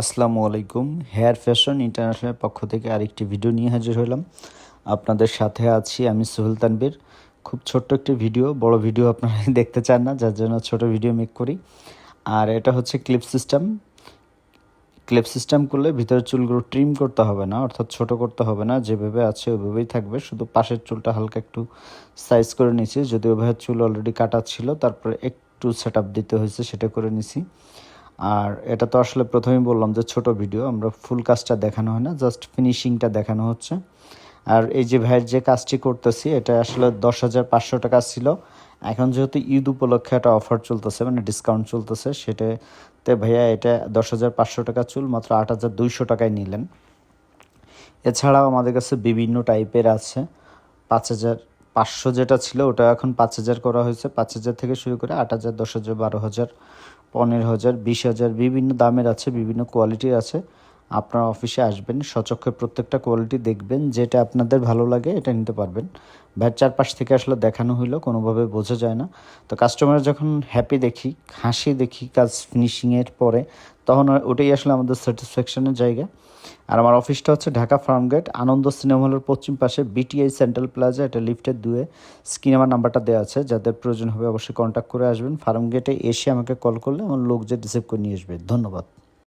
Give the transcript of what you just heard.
আসসালামু আলাইকুম। Hair fashion international পক্ষ থেকে আরেকটি ভিডিও নিয়ে হাজির হলাম। আপনাদের সাথে আছি আমি সোহেল তানবীর খুব ছোট্ট একটি ভিডিও, বড় ভিডিও আপনারা দেখতে চান না, যার জন্য ছোট ভিডিও মেক করি। আর এটা হচ্ছে ক্লিপ সিস্টেম। ক্লিপ সিস্টেম করলে ভিতরের চুলগুলো ট্রিম করতে হবে না, অর্থাৎ ছোট করতে হবে না, যেভাবে আছে ওইভাবেই থাকবে। শুধু পাশের চুলটা হালকা একটু সাইজ করে নিয়েছি, যদি ওভাবে চুল অলরেডি কাটা ছিল, তারপরে একটু সেট দিতে হয়েছে সেটা করে নিছি। আর এটা তো আসলে প্রথমেই বললাম যে ছোট ভিডিও, আমরা ফুল কাজটা দেখানো হয় না জাস্ট ফিনিশিংটা দেখানো হচ্ছে। আর এই যে ভাইয়ের যে কাজটি করতেছি, এটা আসলে দশ হাজার পাঁচশো টাকা ছিল। এখন যেহেতু ঈদ উপলক্ষে একটা অফার চলতেছে মানে ডিসকাউন্ট চলতেছে, সেটাতে ভাইয়া এটা দশ হাজার পাঁচশো টাকা চুল, মাত্র আট হাজার দুইশো টাকায় নিলেন। এছাড়াও আমাদের কাছে বিভিন্ন টাইপের আছে, পাঁচ হাজার পাঁচশো যেটা ছিল, ওটা এখন পাঁচ হাজার করা হয়েছে। পাঁচ হাজার থেকে শুরু করে আট হাজার, দশ হাজার, বারো হাজার, পনেরো হাজার, বিশ হাজার, বিভিন্ন দামের আছে, বিভিন্ন কোয়ালিটির আছে। আপনার অফিসে আসবেন সচক্ষে প্রত্যেকটা কোয়ালিটি দেখবেন, যেটা আপনাদের ভালো লাগে এটা নিতে পারবেন। ভ্যাট চারপাশ থেকে আসলে দেখানো হইল, কোনোভাবে বোঝা যায় না। তো কাস্টমার যখন হ্যাপি দেখি, হাসি দেখি কাজ ফিনিশিংয়ের পরে, তখন ওটাই আসলে আমাদের স্যাটিসফ্যাকশনের জায়গা। আর আমার অফিসটা হচ্ছে Dhaka farm gate Ananda cinema হলের পশ্চিম পাশে বিটিআই সেন্ট্রাল প্লাজা এটা লিফটের দুয়ে। স্ক্রিনে আমার নাম্বারটা দেওয়া আছে, যাদের প্রয়োজন হবে অবশ্যই কন্ট্যাক্ট করে আসবেন। ফার্ম গেটে এসে আমাকে কল করলে, আমার লোক যে রিসিভ করে নিয়ে আসবে। ধন্যবাদ।